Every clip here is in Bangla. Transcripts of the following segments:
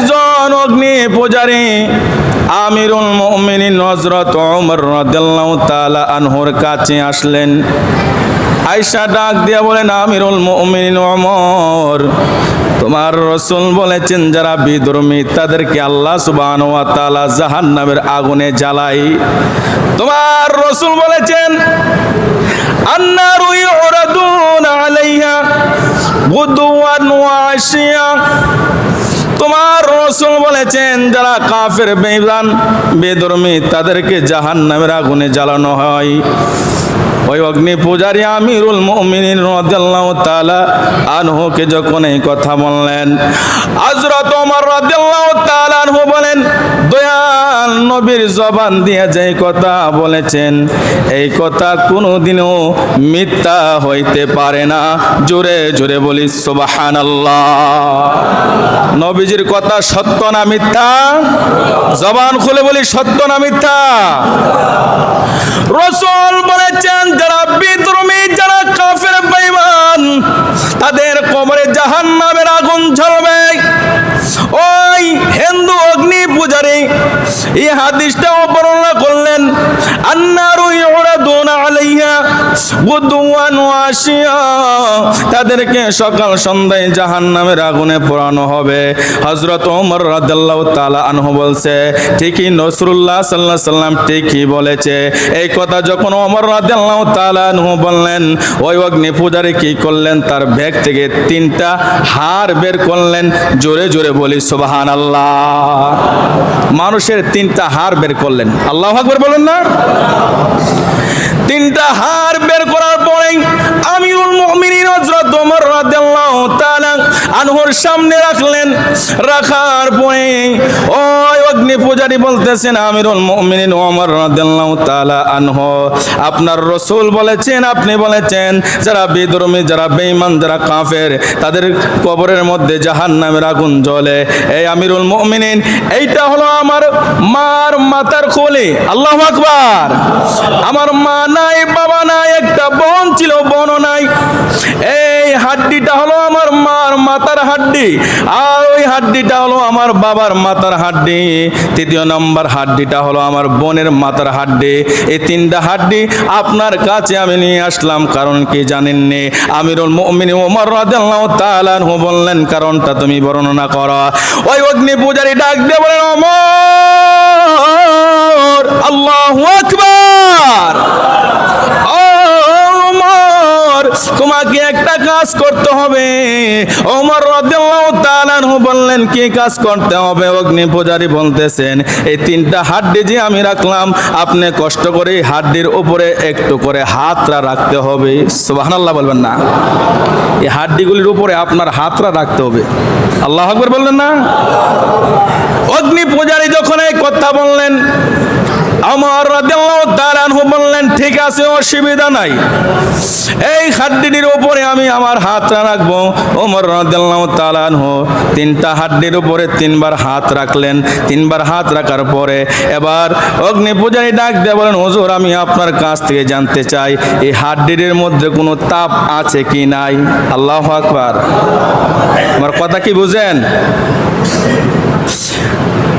একজন অগ্নি পূজারী আমিরুল মুমিনিন হযরত ওমর রাদিয়াল্লাহু আনহুর কাছে আসলেন। আয়সা ডাক দিয়া বলেন, আমিরুল মুমিনিন ওমর তোমার রসুল বলেছেন, যারা বিধর্মী তাদেরকে আল্লাহ সুবহানাহু ওয়া তাআলা জাহান্নামের আগুনে জ্বালাই। তোমার রসুল বলেছেন আন্নারু ইউরাদুন আলাইহা গুদওয়ান ওয়া আশিয়া। তোমার রসুল বলেছেন, যারা কাফের বেদান বেদর্মী, তাদেরকে জাহান নামের আগুনে জ্বালানো হয়। ওই অগ্নি পূজারী আমিরুল মুমিনিন যখন এই কথা বললেন, হযরত বলেন নবীর জবান দিয়ে যে কথা বলেছেন, এই কথা কোনোদিনও মিথ্যা হইতে পারে না। জোরে জোরে বলি, সুবহানাল্লাহ। নবীজির কথা সত্য না মিথ্যা? জবান খুলে বলি, সত্য না মিথ্যা? রসুল বলেছেন, যারা বিদ্রোমী যারা কাফের, বেঈমান, তাদের কবরে জাহান্নামের আগুন ঝরবে। ওই হিন্দু অগ্নি পূজারী এই হাদিসটাও বর্ণনা করলেন আন্নারু তাদেরকে সকাল সন্ধ্যায় জাহান্নামের আগুনে পোড়ানো হবে। হযরত ওমর রাদিয়াল্লাহু তাআলা আনহু বলছে, ঠিকই নসরুল্লাহ আলাইহি সাল্লাম ঠিকই বলেছে। এই কথা যখন ওমর রাদিয়াল্লাহু তাআলা আনহু বললেন, ওই অগ্নি পূজারী কি করলেন? তার ব্যাগ থেকে তিনটা হার বের করলেন। জোরে জোরে বলি, সুবহানাল্লাহ। মানুষের তিনটা হার বের করলেন। আল্লাহু আকবার বলেন না? তিনটা হার বের করার পরে আমিরুল মুমিনিন হযরত ওমর রাদিয়াল্লাহু তাআলা আনহুর সামনে রাখলেন। রাখার পরে, ওই অগ্নি পূজারী বলতেছেন, আমিরুল মুমিনিন ওমর রাদিয়াল্লাহু তাআলা আনহু। আপনার রাসূল বলেছেন, আপনি বলেছেন, যারা বিধর্মী যারা বেঈমান, যারা কাফের, তাদের কবরের মধ্যে জাহান্নামের আগুন জ্বলে। এই আমিরুল মুমিনিন, এইটা হলো আমার মার মাথার খোলে আল্লাহু আকবার। আমার মা নাই, বাবা নাই, একটা বোন ছিল, বোনও নাই। এই হাড্ডিটা হলো আমার মার মাথার হাড্ডি। আর ওই হাড্ডিটা হলো আমার বাবার মাথার হাড্ডি। তৃতীয় নম্বর হাড্ডিটা হলো আমার বোনের মাথার হাড্ডি। এই তিনটা হাড্ডি আপনার কাছে আমি নিয়ে আসলাম, কারণ কি জানেননি? আমিরুল মুমিনিন ওমর রাদিয়াল্লাহু তাআলা বললেন, কারণটা তুমি বর্ণনা করো। ওই অগ্নি পূজারী ডাক দিয়ে বলেন ওমর আল্লাহু আকবার! কাজ করতে হবে? ওমর আনহু বললেন, কি কাজ করতে হবে? অগ্নি পূজারী বলতেছেন, এই তিনটা হাড্ডি যে আমি রাখলাম, আপনি কষ্ট করে হাড্ডির উপরে একটু করে হাতরা রাখতে হবে। সুবহানাল্লাহ বলবেন না। এই হাড্ডিগুলির উপরে আপনার হাতরা রাখতে হবে। আল্লাহ আকবার বললেন না? অগ্নি পূজারী যখন এই কথা বললেন আমার রাদিয়াল্লাহু তাআলা আনহু বললেন, ঠিক আছে, অসুবিধা নাই। এই হাড্ডিটির উপরে আমি আমার হাত রাখব। ওমর রাদিয়াল্লাহু তাআলা আনহু তিনটা হাড্ডির উপরে তিনবার হাত রাখলেন। তিনবার হাত রাখার পরে এবার অগ্নি পূজারী ডাক দিয়ে বলেন, হুজুর, আমি আপনার কাছ থেকে জানতে চাই, এই হাড্ডির মধ্যে কোনো তাপ আছে কি নাই? আল্লাহ আকবার। আমার কথা কি বুঝেন?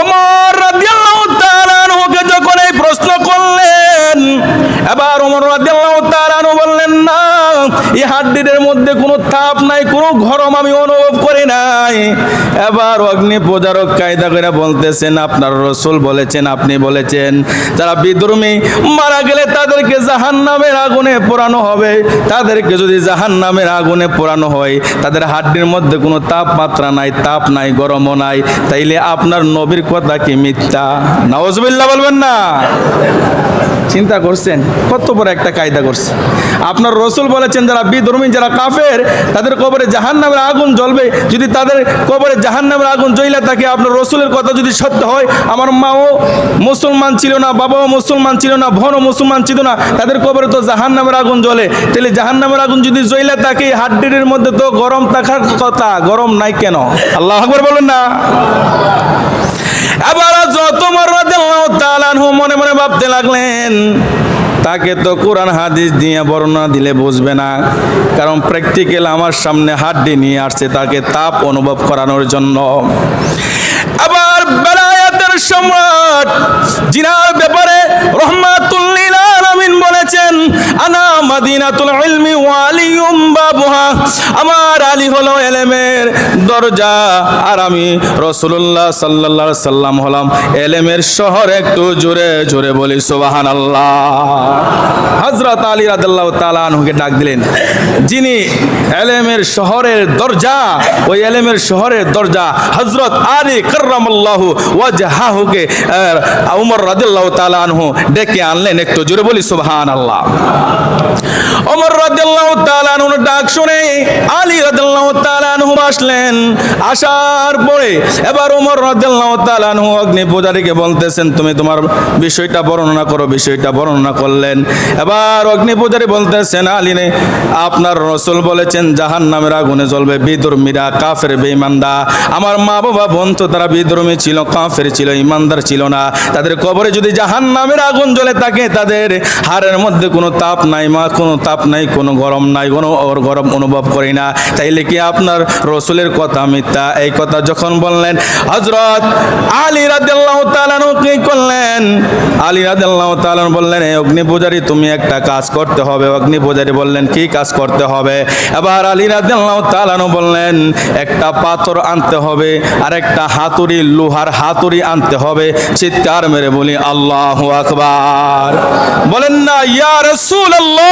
ওমর রাদিয়াল্লাহু তাআলা আনহুকে যখন প্রশ্ন করলেন। এবার ওমর রাদিয়াল্লাহু তাআলা বললেন না এই হাড্ডিদের মধ্যে কোনো তাপ নাই, কোনো গরম আমি অনুভব করি নাই। এবার অগ্নি পূজারক কায়দা করে বলতেছেন, আপনার রসুল বলেছেন, আপনি বলেছেন, যারা বিদ্রোমী মারা গেলে তাদেরকে জাহান্নামের আগুনে পোড়ানো হবে। তাদেরকে যদি জাহান্নামের আগুনে পোড়ানো হয়, তাদের হাড্ডির মধ্যে কোনো তাপমাত্রা নাই, তাপ নাই, গরমও নাই। তাইলে আপনার নবীর কথা কি মিথ্যা? নওয়াজবিল্লাহ বলবেন না। চিন্তা করছেন? কত বড় একটা কায়দা করছে। আপনার রসুল বলেছেন, যারা বিধর্মী যারা কাফের, তাদের কবরে জাহান নামের আগুন জ্বলবে। যদি তাদের কবরে জাহান নামের আগুন জ্বলে থাকে, আপনার রসুলের কথা যদি সত্য হয়, আমার মাও মুসলমান ছিল না, বাবাও মুসলমান ছিল না ভনও মুসলমান ছিল না, তাদের কবরে তো জাহান নামের আগুন জ্বলে। তাহলে জাহান নামের আগুন যদি জ্বলে থাকে হাড্ডির মধ্যে তো গরম থাকার কথা, গরম নাই কেন? আল্লাহ বলেন না। আবার যত মর তালান তাআলা মনে মনে ভাবতে লাগলেন, তাকে তো কোরআন হাদিস দিয়ে বর্ণনা দিলে বুঝবে না। কারণ প্র্যাকটিক্যাল আমার সামনে হাড্ডি নিয়ে আসছে তাকে তাপ অনুভব করানোর জন্য। আবার বেলায়াতের সম্রাট মাদিনাতুল ইলমি ওয়ালিয়ুম বাবুহা। আমার আলী হলো এলেমের দরজা, আর আমি রসুল্লাহ সাল্লাল্লাহু সাল্লাম হলাম এলেমের শহর একটু জোরে জোরে বলি, সুবহানাল্লাহ। হযরত আলী রাদিয়াল্লাহু তাআলা আনহুকে ডাক দিলেন, যিনি এলেমের শহরের দরজা, ওই এলেমের শহরের দরজা হযরত আলী কাররামাল্লাহু ওয়াজহাহুকে উমর রাদিয়াল্লাহু তাআলা আনহু ডেকে আনলেন, একটু জোরে বলি, সুবহানাল্লাহ। ওমর রাদিয়াল্লাহু তাআলা আনহুর ডাক শুনে আলী রাদিয়াল্লাহু তাআলা আনহু আসলেন। আসার পরে এবার ওমর রাদিয়াল্লাহু তাআলা আনহু অগ্নি পূজারীকে বলতেছেন, তুমি তোমার বিষয়টা বর্ণনা করো, বিষয়টা বর্ণনা করলেন। এবার অগ্নি পূজারী বলতেছেন, আলী নে আপনার রসুল বলেছেন জাহান নামের আগুনে জ্বলবে বিদুর্মীরা, কাফের বেঈমানদা আমার মা বাবা বন্ধু তারা বিদ্রমী ছিল, কাফের ছিল ইমানদার ছিল না। তাদের কবরে যদি জাহান নামের আগুন জ্বলে থাকে, তাদের হাড়ের মধ্যে কোনো তাপ নাই, মা কোনো তাপ নাই, কোনো গরম নাই, কোনো ওর গরম অনুভব করি না। তাইলে কি আপনার রসুলের কথা মিথ্যা? এই কথা যখন বললেন হজরত আলী রাদিয়াল্লাহু তাআলা কি করলেন? আলী রাদিয়াল্লাহু তাআলা বললেন এই অগ্নি পূজারী তুমি একটা কাজ করতে হবে। অগ্নি পূজারী বললেন, কি কাজ করতে হবে? এবার আলী রাদিয়াল্লাহু তাআলা বললেন, একটা পাথর আনতে হবে আর একটা হাতুড়ি, লোহার হাতুড়ি আনতে হবে। চিৎকার মেরে বলি, আল্লাহ আকবার। বলেন না, ইয়া রাসূলুল্লাহ!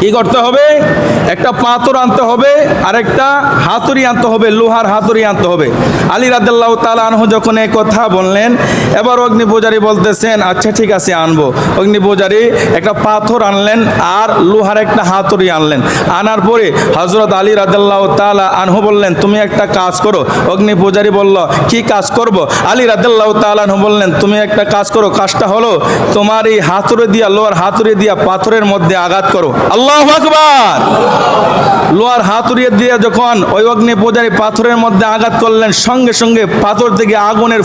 কি করতে হবে? একটা পাথর আনতে হবে আর একটা হাতুড়ি আনতে হবে, লোহার হাতুড়ি আনতে হবে। আলী রাদিয়াল্লাহু তাআলা আনহু যখন এই কথা বললেন, এবার অগ্নি পূজারী বলতেছেন আচ্ছা ঠিক আছে, আনব। অগ্নি পূজারী একটা পাথর আনলেন আর লোহার একটা হাতুড়ি আনলেন। আনার পরে হজরত আলী রাদিয়াল্লাহু তাআলা আনহু বললেন, তুমি একটা কাজ করো। অগ্নি পূজারী বলল, কি কাজ করব? আলী রাদিয়াল্লাহু তাআলা আনহু বললেন, তুমি একটা কাজ করো, কাজটা হলো তোমার এই হাতুড়ি দিয়া, লোহার হাতুড়ি দিয়া পাথরের মধ্যে আঘাত করো। আল্লাহ আকবার। লোহার হাতুড়িয়ে দিয়ে যখন ওই অগ্নি পূজারী পাথরের মধ্যে আঘাত করলেন, সঙ্গে সঙ্গে পাথর থেকে আগুনের